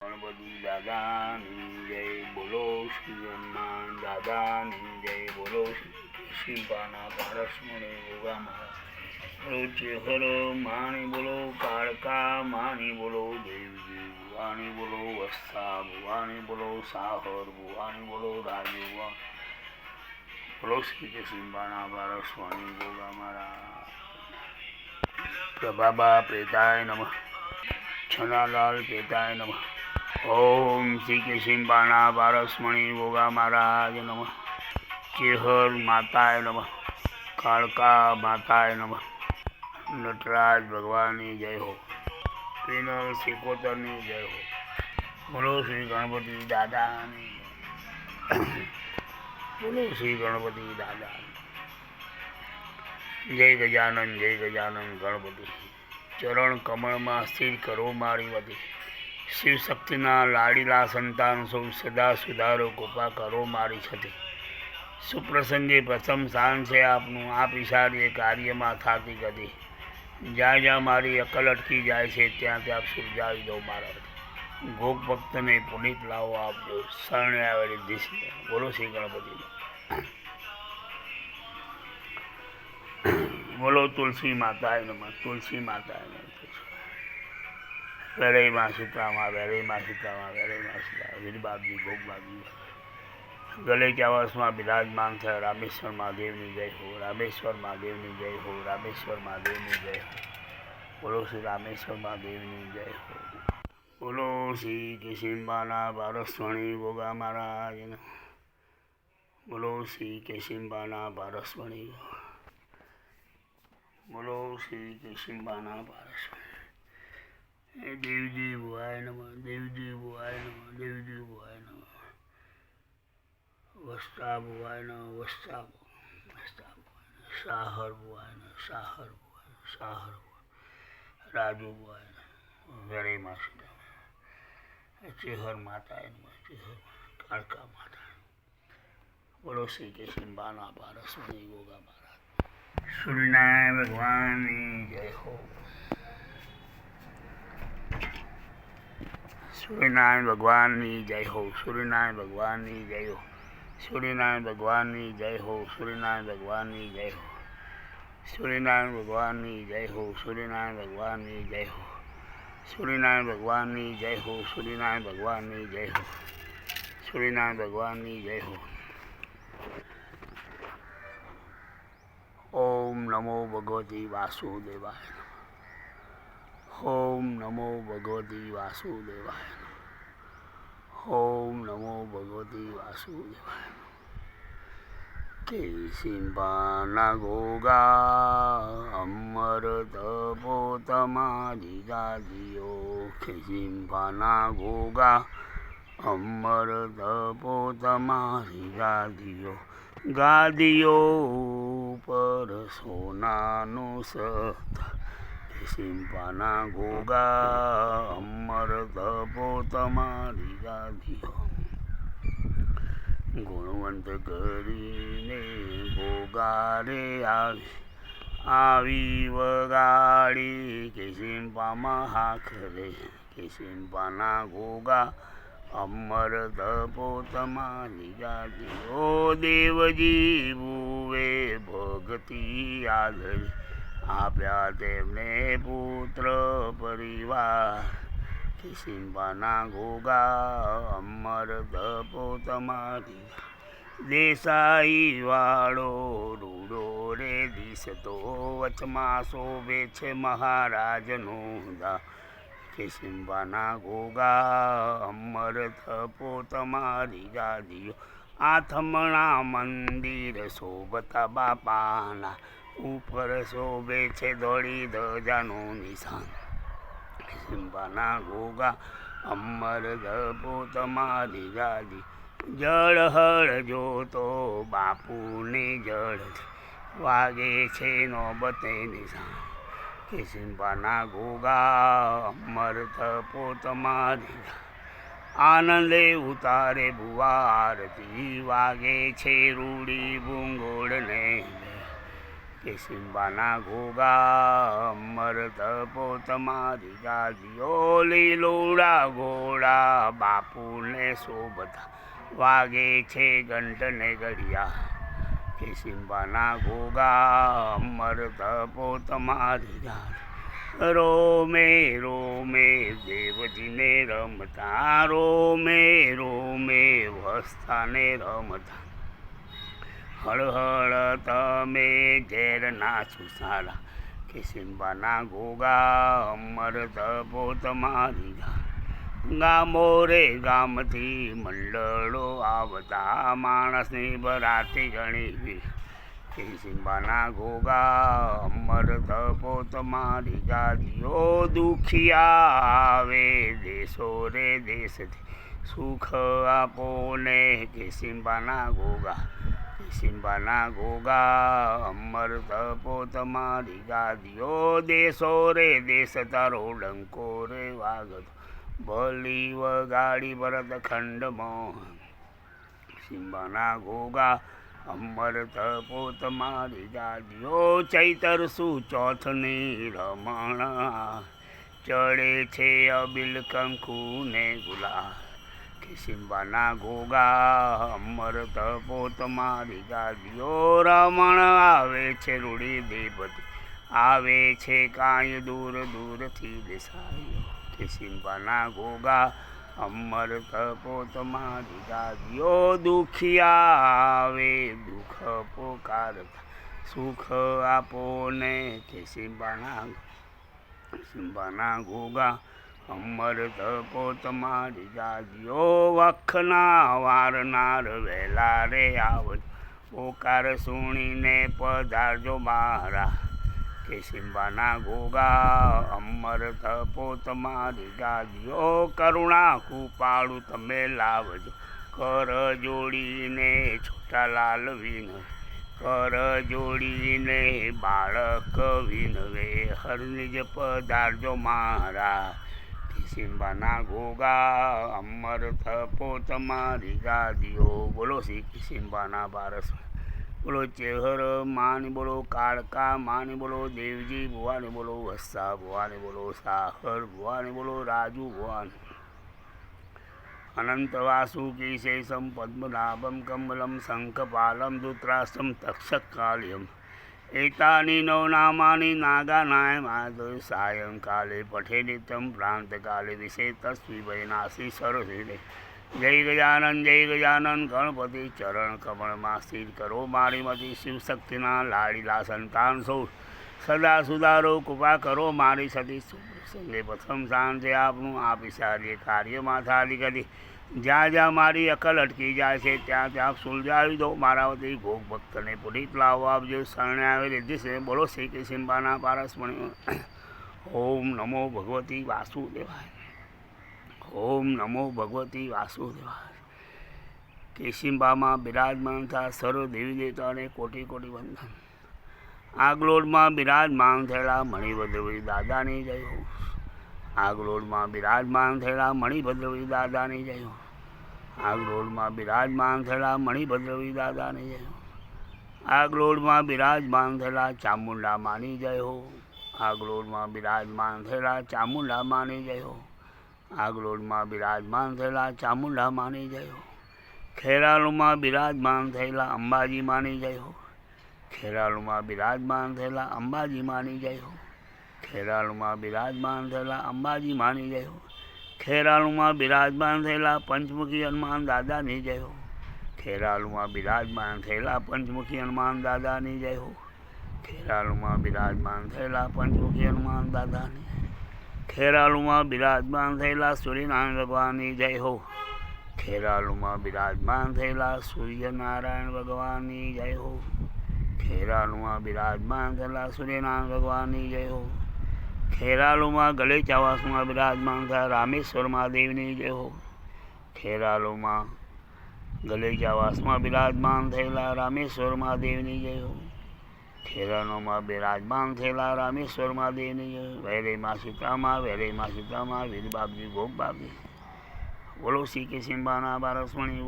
ગણપતિ દાદાની જય બોલો શ્રી દાદાની જય બોલો શિવાના પારસમણે ગોગા મહારાજ બોલો માણી બોલો કાળકા માણી બોલો દેવજી ભુવાની બોલો વસ્તા ભુવાની બોલો સાહર ભુવાની બોલો રાજુ બોલો શ્રી કૃષ્ણબાના પારસવાણી યોગા મારા પ્રભાબા પ્રેતાય નમઃ છનાલાલ પ્રેતાય નમઃ ઓમ શ્રી કૃષ્ણબાના પારસમણી ગોગા મહારાજ નમઃ. ચેહર માતાય નમઃ. કાળકા માતાય નમઃ. નટરાજ ભગવાનની જય હો. પિનલ સિકોતરની જય હો. બોલો શ્રી ગણપતિ દાદાની. બોલો શ્રી ગણપતિ દાદા જય ગજાનન જય ગજાનન ગણપતિ. ચરણ કમળમાં સ્થિર કરો મારી વતી. શિવ શક્તિના લાડીલા સંતાન સૌ સદા સુધારો કૃપા કરો મારી છતી. સુપ્રસંગે પ્રથમ સ્થાન છે આપનું આ એ કાર્યમાં થતી ગતિ. જ્યાં જ્યાં મારી અકલ અટકી જાય છે, ત્યાં ત્યાં સુરજાવી દો મારા. ગોપ ભક્તને પુનિત લાવો આપજો. શરણે આવેલી દિશા. બોલો શ્રી ગણપતિ બોલો તુલસી માતા નમઃ. તુલસી માતા નમઃ. વેરઈમાં સીતામાં વેરઈમાં સીતામાં વેરઈમાં સીતા વીરબાબજી ભોગબાબજી ગલે ચાવસમાં બિરાજમાન થયા. રામેશ્વર મહાદેવની જય હો, રામેશ્વર મહાદેવની જય હો, રામેશ્વર મહાદેવની જય હો. બોલો શ્રી રામેશ્વર મહાદેવની જય હો. બોલો શ્રી કેશિંબાના પારસ્વણી ભોગા મહારાજને બોલો શ્રી કેશિંબાના પારસ્વણી. બોલો શ્રી કેશિંબાના પારસવણી. देवजी बुआय नम देवजी बुआय नम देवजी बुआय नम। वस्ता बुआय नम, वस्ता वस्ता साहर बुआय न साहर बुआय साहर बुआय राजू बुआय वेरे मासी चेहर माता है चेहर कालका माता पड़ोसी के सिम्बाना पारस में योगा महाराज सुनना है भगवान जय हो। સૂર્યનારાયણ ભગવાનની જય હો, સૂર્યનારાયણ ભગવાનની જય હો, સૂર્યનારાયણ ભગવાનની જય હો, સૂર્યનારાયણ ભગવાનની જય હો, સૂર્યનારાયણ ભગવાનની જય હો, સૂર્યનારાયણ ભગવાનની જય હો, સૂર્યનારાયણ ભગવાનની જય હો, સૂર્યનારાયણ ભગવાનની જય હો, સૂર્યનારાયણ ભગવાનની જય હો. ઓમ નમો ભગવતી વાસુદેવાય ઓમ નમો ભગવતી વાસુદેવાય ઓમ નમો ભગવતી વાસુદેવાય કેશિંબાના ગોગા અમર તપો તમારી ગાદીઓ કેશિંબાના ગોગા અમર તપો તમારી ગાદીઓ ગાદીઓ પર સોનાનું સત સિંપાના ઘોગા અમર તપો તમારી ગાધીઓ. ગુણવંત કરીને ગોગારે આવી વગાડી કે સિંપામાં હાખરે કે સિંપાના ઘોગા અમર તપો તમારી ગાદીઓ દેવજી ભુવે ભગતી આદરી આપ્યા તેમને પુત્ર પરિવાર. કિશિંબાના ગોગા અમર તપો તમારી. દેસાઈ વાળો રૂડો રે દિશતો વચમાં શોભે છે મહારાજનો દા. કિશિંબાના ગોગા અમર થપો તમારી ગાદીઓ. આથમણા મંદિર શોભતા બાપાના. ઉપર શોભે છે દોડી ધજાનું નિશાન. સિંભાના ઘોગા અમર દપો તમારી ગાદી. જળ હળ જોતો બાપુને જળ વાગે છે નોબતે નિશાન. કે સિંબાના ગોગા અમર તપો તમારી આનંદે ઉતારે ભુવા આરતી. વાગે છે રૂડી ભૂંગોળને કે સિંબાના ઘોગા મરત તપો તમારી ગાદીઓ લીલોડા ઘોડા બાપુને શોભતા વાગે છે ઘંટને ઘડિયા. કે સિંબાના ઘોગા મરત તપો તમારી ગાદી રોમે રોમે, દેવજીને રમતા, રોમે રોમે વસ્તાને રમતા. હળહળ તમે ઝેરના સુસારા કે સિંબાના ઘોગા અમર તપો તમારી ગામો રે ગામથી મંડળો આવતા માણસની બરાતી ગણી કે સિંબાના ઘોગા અમર તપો તમારી ગાદીઓ દુખિયા આવે દેશો રે દેશથી. સુખ આપો ને કે સિંબાના ઘોગા સિંબાના ઘોગા અમર તપો તમારી ગાદીઓ, દેશો રે, દેશ તારો ડંકો રે વાગતો. ભલી વગાડી ભરત ખંડમાં. સિંબાના ઘોગા અમર તપો તમારી ગાદીઓ, ચૈતર શું ચોથની રમણ. ચડે છે અબિલ કંકુ ને ગુલાબ કે સિંબાના ઘોગા અમર તપો તમારી ગાદીઓ રમણ આવે છે રૂડી દેવતી આવે છે કાંઈ દૂર દૂરથી દેસાઈઓ કે સિંબાના ઘોગા અમર તપો તમારી ગાદીઓ દુખિયા આવે દુઃખ પોકારતા. સુખ આપો ને કે સિંબાના સિંબાના ઘોગા અમર તપો તમારી જાગ્યો, વખના વારનાર વહેલા રે આવજો પોકાર સુણીને પધારજો મારા કે સિંબાના ગોગા અમર તપો તમારી ગાજ્યો કરુણા કૃપાળુ તમે લાવજો. કર જોડીને છોટા લાલ વિન કર જોડીને બાળક વિનવે હરનિજ પધારજો મારા સિંબાના ઘોગા અમર થપો તમારી ગાદીઓ. બોલો શ્રી સિંબાના બારસ. બોલો ચેહર, માની બોલો કાળકા, માની બોલો દેવજી, ભુવાની બોલો વસ્સા ભુવાની બોલો સાહર, ભુવાની બોલો રાજુ, ભુવાની અનંત વાસુકી શેષમ પદ્મનાભમ, કમલમ, શંખપાલમ દુત્રાસમ તક્ષકાલ્યમ. એતાની નવનામાની નાગાનાય માધવ સાયંકાલે પઠે નિત્યમ પ્રાંતકાલે વિશે તસ્વી વૈનાશી સરસિરે જય ગજાનન જય ગજાનન ગણપતિ ચરણ કમળમાં સ્થિર કરો મારી મતી શિવશક્તિના લાડીલા સંતાન સૌ સદા સુધારો કૃપા કરો મારી સતી સંગે પ્રથમ સાંજે આપનું આપી સારી કાર્યમાં સારી કરી. જ્યાં જ્યાં મારી અકલ અટકી જાય છે, ત્યાં ત્યાં સુલઝાવી દો મારા વતી ભોગ ભક્તને પુરીત લાવો. આપજો શરણે આવે લીધી છે બોલો શ્રી કૃષ્ણબાના પારસમણી ઓમ નમો ભગવતી વાસુદેવાય. ઓમ નમો ભગવતી વાસુદેવાય. કેશિંબામાં બિરાજમાન થયા સર્વ દેવી દેવતાને કોટી કોટી વંદન. આગલોડમાં બિરાજમાન થયેલા મણિભદ્રવી દાદાની જય આગલોડમાં બિરાજમાન થયેલા મણિભદ્રવી દાદાની જય આગલોડમાં બિરાજમાન થયેલા મણિભદ્રવી દાદાની જય આગલોડમાં બિરાજમાન થયેલા ચામુંડા માની જય આગલોડમાં બિરાજમાન થયેલા ચામુંડા માની જય આગલોડમાં બિરાજમાન થયેલા ચામુંડા માની જય ખેરાલુમાં બિરાજમાન થયેલા અંબાજી માની જય ખેરાલુમાં બિરાજમાન થયેલા અંબાજી માની જય હો. ખેરાલુમાં બિરાજમાન થયેલા અંબાજી માની જય હો. ખેરાલુમાં બિરાજમાન થયેલા પંચમુખી હનુમાન દાદાની જય હો. ખેરાલુમાં બિરાજમાન થયેલા પંચમુખી હનુમાન દાદાની જય હો. ખેરાલુમાં બિરાજમાન થયેલા પંચમુખી હનુમાન દાદાની ખેરાલુમાં બિરાજમાન થયેલા સૂર્યનારાયણ ભગવાનની જય હો. ખેરાલુમાં બિરાજમાન થયેલા સૂર્યનારાયણ ભગવાનની જય હો. ખેરાલુમાં બિરાજમાન થયેલા સૂર્યનારાયણ ભગવાનની જય હો. ખેરાલુમાં ગલેચાવાસમાં બિરાજમાન થયા રામેશ્વર મહાદેવની જય હો. ખેરાલુમાં ગલેચાવાસમાં બિરાજમાન થયેલા રામેશ્વર મહાદેવની જય હો. ખેરાલુમાં બિરાજમાન થયેલા રામેશ્વર મહાદેવની જય વૈરેમાં સીતામાં વૈરેમાં સીતામાં, વીર બાપજી ગોપ બાપજી. બોલો શ્રી કે સિંબાના બારસમણી